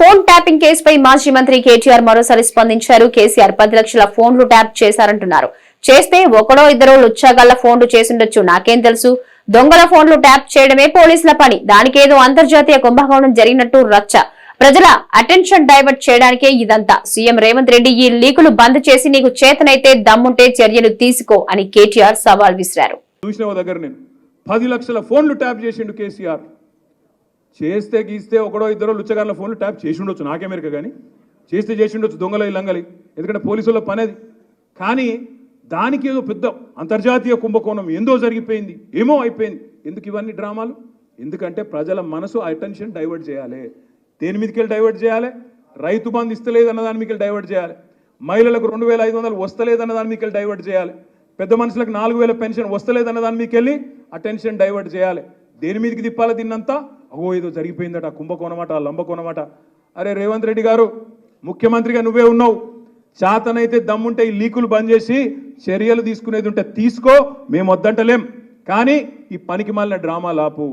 Phone tapping కేసుపై మాజీ మంత్రి కేటీఆర్ మరోసారి స్పందించారు. కేసీఆర్ పది లక్షల ఫోన్లు ట్యాప్ చేశారంటున్నారు. చేస్తే ఒకడో ఇద్దరో లుచ్చాగల్ల ఫోన్లు చేసుండొచ్చు. నాకేం తెలుసు? దొంగల ఫోన్లు ట్యాప్ చేయడమే పోలీసుల పని. దానికేదో అంతర్జాతీయ కుంభకోణం జరిగినట్టు రచ్చ. ప్రజల అటెన్షన్ డైవర్ట్ చేయడానికే ఇదంతా. సీఎం రేవంత్ రెడ్డి ఈ లీకులు బంద్ చేసి నీకు చేతనైతే దమ్ముంటే చర్యలు తీసుకో అని కేటీఆర్ సవాల్ విసిరారు. చూసిన దగ్గర నేను? పది లక్షల ఫోన్లు ట్యాప్ చేసిండు కేసీఆర్. చేస్తే గీస్తే ఒకడో ఇద్దరు లుచ్చగారుల ఫోన్లు ట్యాప్ చేసి ఉండొచ్చు నాకెమెరిక కానీ. చేస్తే చేసి ఉండొచ్చు దొంగల లంగలి. ఎందుకంటే పోలీసుల పనేది. కానీ దానికి ఏదో పెద్ద అంతర్జాతీయ కుంభకోణం ఏందో జరిగిపోయింది ఏమో అయిపోయింది. ఎందుకు ఇవన్నీ డ్రామాలు? ఎందుకంటే ప్రజల మనసు అటెన్షన్ డైవర్ట్ చేయాలి. దేని మీదకి వెళ్ళి డైవర్ట్ చేయాలి? రైతు బంధు ఇస్తలేదన్న దాని మీకు వెళ్ళి డైవర్ట్ చేయాలి. మహిళలకు రెండు వేల ఐదు వందలు వస్తలేదన్న దాని మీకు వెళ్ళి డైవర్ట్ చేయాలి. పెద్ద మనుషులకు నాలుగు వేల పెన్షన్ వస్తలేదన్న దాని మీకు వెళ్ళి అటెన్షన్ డైవర్ట్ చేయాలి. దేని మీదకి తిప్పాలి దీన్నంతా? అగో ఏదో జరిగిపోయిందట ఆ కుంభకోణమట లంబకోణమట. అరే రేవంత్ రెడ్డి గారు ముఖ్యమంత్రిగా నువ్వే ఉన్నావు. చేతనైతే దమ్ముంటే ఈ లీకులు బంద్ చేసి చర్యలు తీసుకునేది ఉంటే తీసుకో మేము వద్దంటలేం కానీ ఈ పనికి మళ్ళిన డ్రామా లాపు.